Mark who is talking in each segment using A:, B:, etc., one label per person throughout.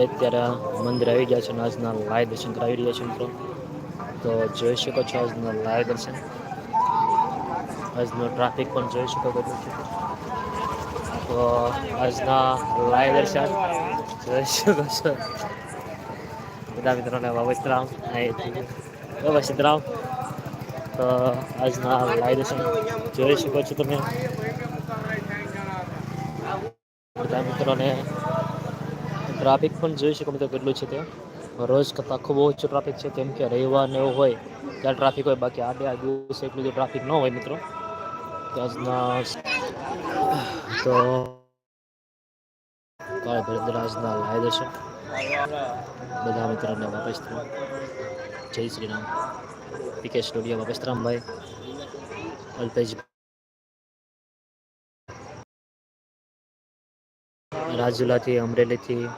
A: અત્યારે મંદિર આવી ગયા છે આજના લાય દર્શન કરાવી રહ્યા છે મિત્રો. તો જોઈ શકો છો આજના લાય દર્શન. આજનો ટ્રાફિક પણ જોઈ શકો બધું તો આજના લાય દર્શન જોઈ શકો છો. બધા મિત્રોને પવિત્રામ પવિત્રામ તો આજના લાય દર્શન જોઈ શકો છો તમે. બધા મિત્રોને ટ્રાફિક પણ જોઈ શકો મિત્રો કેટલું છે તે રોજ કરતાં ખૂબ ઓછું ટ્રાફિક છે કેમ કે રવિવારને એવું હોય ત્યાં ટ્રાફિક હોય બાકી આડે આ દિવસે એટલું બધું ટ્રાફિક ન હોય મિત્રો તો કાળ ભદ્રરાજના લાય બધા મિત્રોને વાપસ જય શ્રી રામ પીકે સ્ટુડિયો વાપસ રામભાઈ અલ્પેશ રાજુલાથી, અમરેલીથી,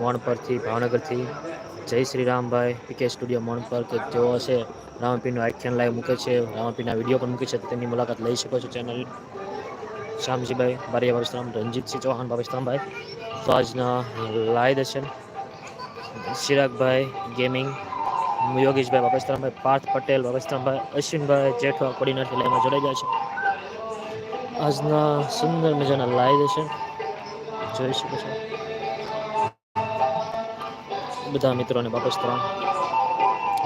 A: મોણપરથી, ભાવનગરથી. જય શ્રી રામભાઈ, પીકે સ્ટુડિયો મોણપર. કે જેઓ હશે રામાપીરનું આખ્યાન લાઈવ મૂકે છે. રામાપીરના વીડિયો પણ મૂકે છે. તેની મુલાકાત લઈ શકો છો ચેનલ. શ્યામજીભાઈ બારિયા બાબસ્તરામ રણજીતસિંહ ચૌહાણ બાબસ્તરામભાઈ તો આજના લાઈવ દર્શન ચિરાગભાઈ ગેમિંગ, યોગેશભાઈ બાબસ્તરામભાઈ પાર્થ પટેલ બાબસ્તરામભાઈ અશ્વિનભાઈ જેઠવા કોડીનાથી લાઈવમાં જોડાઈ ગયા છે. આજના સુંદર મજાના લાઈવ દર્શન જોઈ શકો છો. બધા મિત્રોને વાપસ ત્રણ.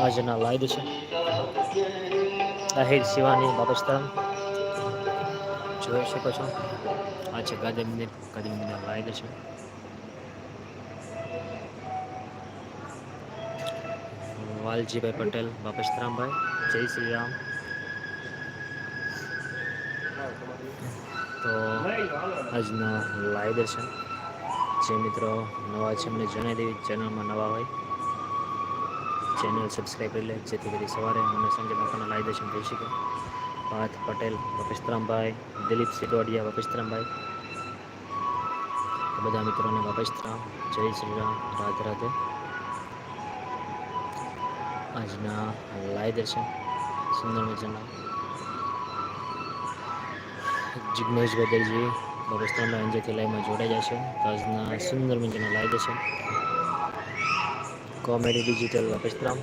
A: આજના લાઈવ છે. આહિર શિવાની વાપસ ત્રણ. જોઈ શકો છો. આ છે ગાંધી મંદિર. મંદિરના લાઈવ છે. વાલજીભાઈ પટેલ બાપસ્તરામભાઈ જય શ્રી રામ. તો આજના લાઈવ દર્શન. જે મિત્રો નવા છે એમને જણાવી દેવી ચેનલમાં નવા હોય, ચેનલ સબસ્ક્રાઈબ કરી લે, જેથી કરી સવારે અને સાંજે બાપાના લાઈવ દર્શન થઈ શકે. પાર્થ પટેલ વપેશરામભાઈ દિલીપ સિદોડિયા વપેશરામભાઈ બધા મિત્રોને વપેશરામ જય શ્રી રામ. રાધે રાધે. આજના લાઈવ દર્શન. સુંદર મજાના જિગ્નેશ ગદરજી બાબસ્તાનના અંજેથી લાઈવમાં જોડાઈ જશે આજના સુંદર મજાનો લાઈવ છે. કોમેડી ડિજિટલ બાબસ્તરામ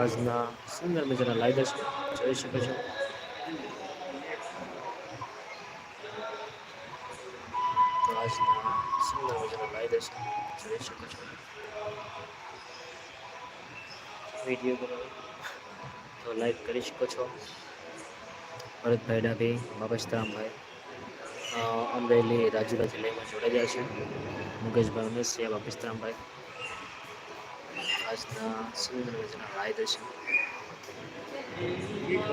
A: આજના સુંદર મજાના લાઈવ દર્શન જોઈ શકો છો. આજના સુંદર મજાના લાઈવ દર્શન જોઈ શકો છો. વીડિયો બનાવો. તો લાઈક કરી શકો છો. ભરતભાઈ ડાભી બાબસ્તરામભાઈ અમરેલી રાજુલા જિલ્લામાં જોડાયા છે. મુકેશભાઈ ઉમેશસિંહ બાબસ્તરામભાઈ આજના સુંદર મજાના લાઈવ છે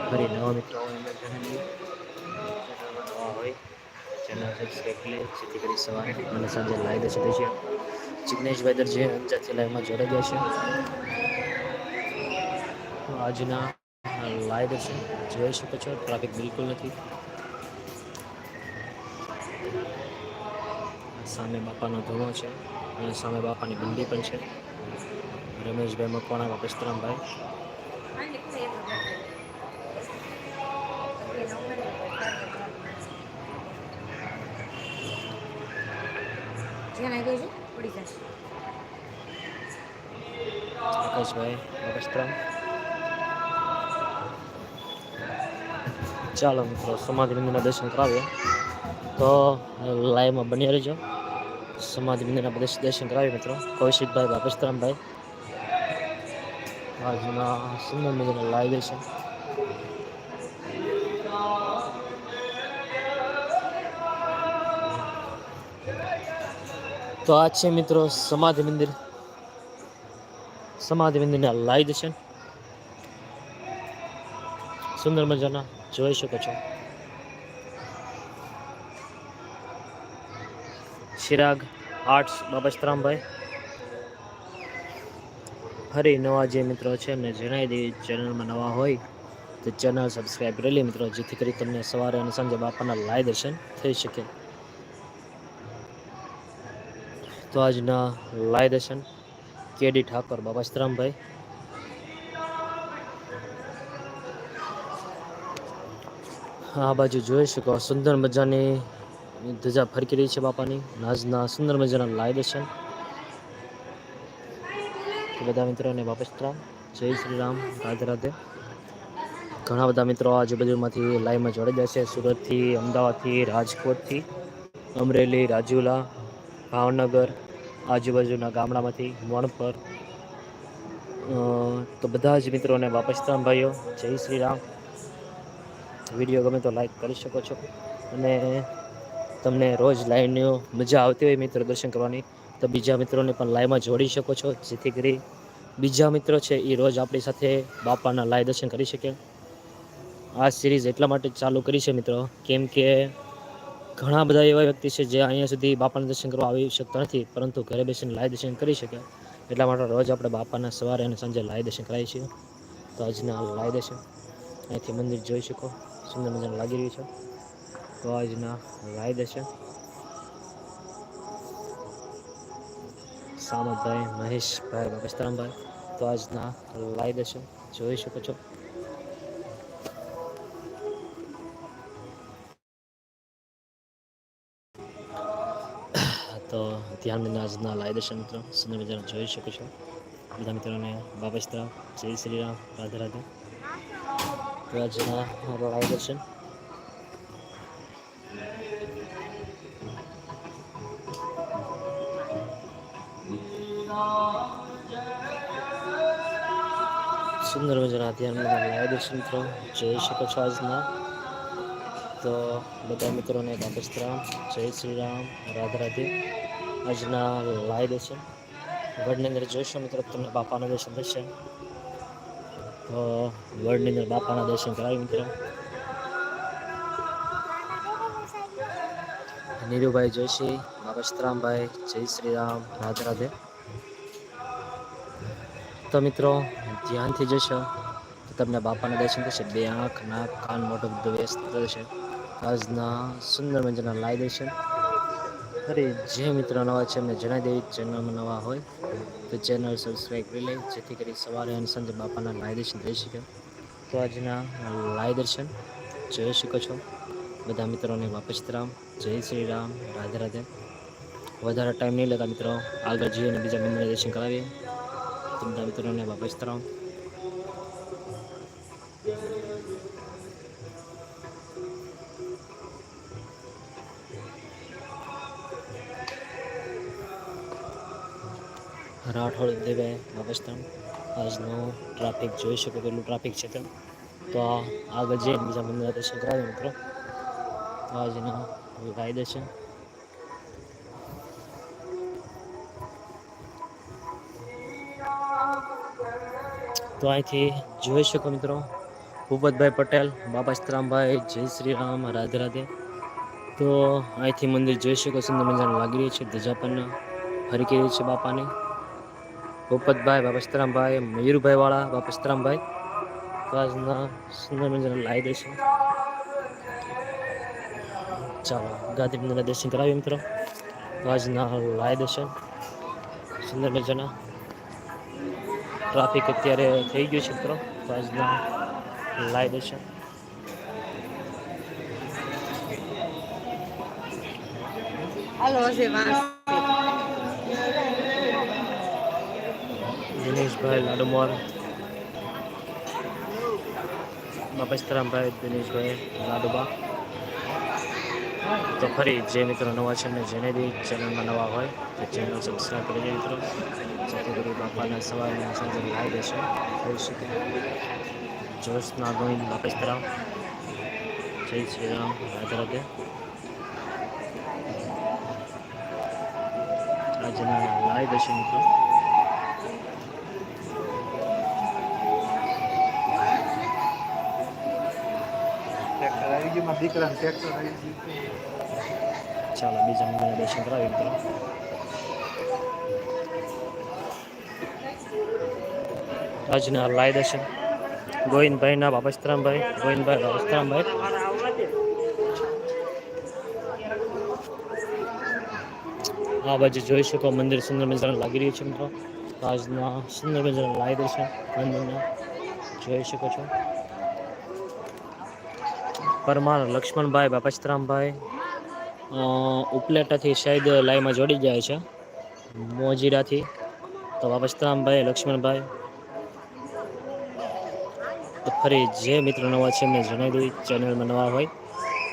A: ફરી નવા મિત્રો નવા હોય, ચેનલ સબસ્ક્રાઈબ કરી જેથી કરી સવારે અને સાંજે દર્શન થઈ છે જિજ્ઞેશભાઈ દરજી લાઈવમાં જોડાઈ ગયા છે. આજના લાઈવ છે. જોઈ શકો છો ટ્રાફિક બિલકુલ નથી. સામે બાપાનો ધૂણો છે અને સામે બાપાની બંડી પણ છે. રમેશભાઈ મકવાણા વાપસ્તરામભાઈ આકાશભાઈ વાપસ્તરામ ચાલો મિત્રો સમાધિ મંદિરના દર્શન કરાવીએ. તો લાઈવમાં બની રહેજો. સમાધિ મંદિરના દર્શન કરાવીએ મિત્રો. કૌશિકભાઈ બાપસ્તરામભાઈ આજના સુંદર મજાના લાઈવ દર્શન. તો આ છે મિત્રો સમાધિ મંદિર સમાધિ મંદિરના લાઈવ દર્શન. સુંદર મજાના જોઈ શકો છો. ચિરાગ આર્ટ્સ બાબસ્તરામભાઈ ફરી નવા જે મિત્રો છે, એમને જણાવી દઈએ, ચેનલમાં નવા હોય તો ચેનલ સબસ્ક્રાઈબ કરી લે મિત્રો, જેથી કરી તમને સવારે અને સાંજે બાપાના લાય દર્શન થઈ શકે. તો આજના લાય દર્શન કેડી ઠાકોર બાબા આ બાજુ જોઈ શકો. સુંદર મજાની ધજા ફરકી રહી છે બાપાની. નાજના સુંદર મજાના લાય દર્શન. બધા મિત્રોને વાપસ જય શ્રી રામ. રાધે રાધે. ઘણા બધા મિત્રો આજુબાજુમાંથી લાઈવમાં જોડાઈ જશે સુરતથી, અમદાવાદથી, રાજકોટથી, અમરેલી, રાજુલા, ભાવનગર, આજુબાજુના ગામડામાંથી વણપર. તો બધા જ મિત્રોને વાપસ્તાન ભાઈઓ. જય શ્રી રામ. વીડિયો ગમે તો લાઈક કરી શકો છો. અને તમને રોજ લાઈવની મજા આવતી હોય મિત્રો દર્શન કરવાની, તો બીજા મિત્રોને પણ લાઈવમાં જોડી શકો છો. જેથી કરી બીજા મિત્રો છે એ રોજ આપણી સાથે બાપાના લાઈવ દર્શન કરી શકે. આ સિરીઝ એટલા માટે ચાલુ કરી છે મિત્રો, કેમ કે ઘણા બધા એવા વ્યક્તિ છે જે અહીંયા સુધી બાપાના દર્શન કરવા આવી શકતા નથી, પરંતુ ઘરે બેસીને લાઈવ દર્શન કરી શકે. એટલા માટે રોજ આપણે બાપાના સવારે અને સાંજે લાઈવ દર્શન કરાવીએ છીએ. તો આજના લાઈવ દર્શન અહીંથી મંદિર જોઈ શકો. સુંદર મજાનું લાગી રહ્યું છે. તો આજના લાઈવ દર્શન સામતભાઈ મહેશભાઈ વસ્તરામભાઈ તો આજના લાઈવ દર્શન જોઈ શકો છો. તો ધ્યાન દઈને આજના લાઈવ દર્શન મિત્રો. સુંદર મજાના જોઈ શકો છો. બધા મિત્રોને બાબસ્તરામ જય શ્રી રામ, રાધે રાધે. તો આજના લાઈવ દર્શન સુંદર મજાના ધ્યાનમાં લાઈવ દર્શન મિત્રો જોઈ શકો છો આજના તો બધા મિત્રોને બાપસ્તરામ જય શ્રી રામ રાધે રાધે આજના લાઈવ દર્શન વડની અંદર જોઈશો મિત્રો તમને બાપાના દર્શન થશે વડની અંદર બાપાના દર્શન કરાવી મિત્રો. નીરુભાઈ જોશી બાપસ્તરામભાઈ જય શ્રી રામ રાધે રાધે. તો મિત્રો, ધ્યાનથી જશો, તો તમને બાપાના દર્શન થશે. બે આંખ, નાક, કાન મોટો બધું વ્યસ્ત થશે. આજના સુંદર મંજના લાઈ દર્શન. અરે, જે મિત્રો નવા છે એમને જણાવી દેવી ચેનલમાં નવા હોય તો ચેનલ સબસ્ક્રાઈબ કરી લે, જેથી કરી સવારે અને સાંજે બાપાના લાય દર્શન થઈ શકે. તો આજના લાય દર્શન જોઈ શકો છો બધા મિત્રોને વાપસ રામ, જય શ્રી રામ, રાધે રાધે. વધારે ટાઈમ નહીં લેતા મિત્રો, આગળ જઈએ અને બીજા મંદિર દર્શન કરાવીએ. બધા મિત્રોને વાપસ રામ. રાઠોડ દેવે બાબસ્તમ આજનો ટ્રાફિક જોઈ શકો કેટલું ટ્રાફિક છે તેમ. તો આ આગળ જે બીજા મંદિર દર્શન કરાવીએ મિત્રો. આજના કાયદે છે. તો અહીંથી જોઈ શકો મિત્રો, ભૂપતભાઈ પટેલ બાબા સીતરામભાઈ, જય શ્રી રામ, રાધે રાધે. તો અહીંથી મંદિર જોઈ શકો, સુંદર મજાનું લાગી રહ્યું છે ધજા પણ ફરકી રહ્યું છે બાપાની. ભૂપતભાઈ બાપસ્તરામભાઈ સીતરામભાઈ મયુરભાઈ વાળા બાબા સીતરામભાઈ. તો આજના સુંદર મજાનું લાવી દઈશું. ચાલો ગાંધી મંદિરના દર્શન કરાવીએ મિત્રો. તો આજના લાવી દર્શન. સુંદર મજાના ટ્રાફિક અત્યારે થઈ ગયું છે મિત્રો. તો આજના લાવી દર્શન.
B: હાલો
A: દિનેશભાઈ લાડુમોર બાપસ્તરામભાઈ દિનેશભાઈ લાડુબા તો ફરી જે મિત્રો, નવા છે એમને જેને બી ચેનલમાં નવા હોય, તો ચેનલ સબસ્ક્રાઈબ કરી દે મિત્રો. જેથી કરી બાપાના સવારે સાંજે લાવી દેશે થઈ શકે જોશના ગોવિંદ બાપસ્તરામ જય શ્રી રામ. રાધે રાધે. આજના લાવી દેશે મિત્રો.
C: દીકરાને ટ્રેક્ટર
A: ચાલો, બીજા મંદિરના દર્શન કરાવી મિત્રો. આજના લાય દર્શન. ગોવિંદભાઈના બાબસ્તરામભાઈ ગોવિંદભાઈ બાબસ્તરામભાઈ આ બાજુ જોઈ શકો મંદિર સુંદર મજાનું લાગી રહ્યું છે મિત્રો. આજના સુંદર મજાનું લાય દર્શન મંદિરના. જોઈ શકો છો. પરમાર, લક્ષ્મણભાઈ બાપસ્તરામભાઈ ઉપલેટાથી શહીદ લાઈમાં જોડી જાય છે, મોજીરાથી. તો બાપસ્તરામભાઈ લક્ષ્મણભાઈ, તો ફરી જે મિત્રો નવા છે એમને જણાવી દઉં, ચેનલમાં નવા હોય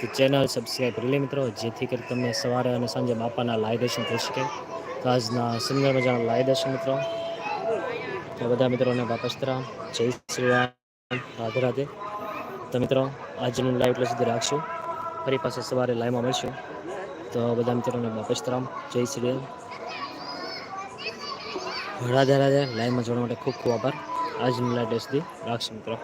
A: તો ચેનલ સબસ્ક્રાઈબ કરી લે મિત્રો, જેથી કરી તમને સવારે અને સાંજે બાપાના લાય દર્શન થઈ શકે. તો આજના સુંદર મજાના લાય દર્શન મિત્રો. તો બધા મિત્રોને બાપસ્તરામ જય શ્રી રામ, રાધે રાધે. તો મિત્રો, આજનું લાઈવ એટલે સુધી રાખશું. ફરી પાસે સવારે લાઈવમાં મળશું. તો બધા મિત્રોને બાપસ્તરામ જય શ્રી રામ. રાધે રાધે લાઈવમાં જોડવા માટે ખૂબ ખૂબ આભાર. આજનું લાઈવ એટલે સુધી રાખશું મિત્રો.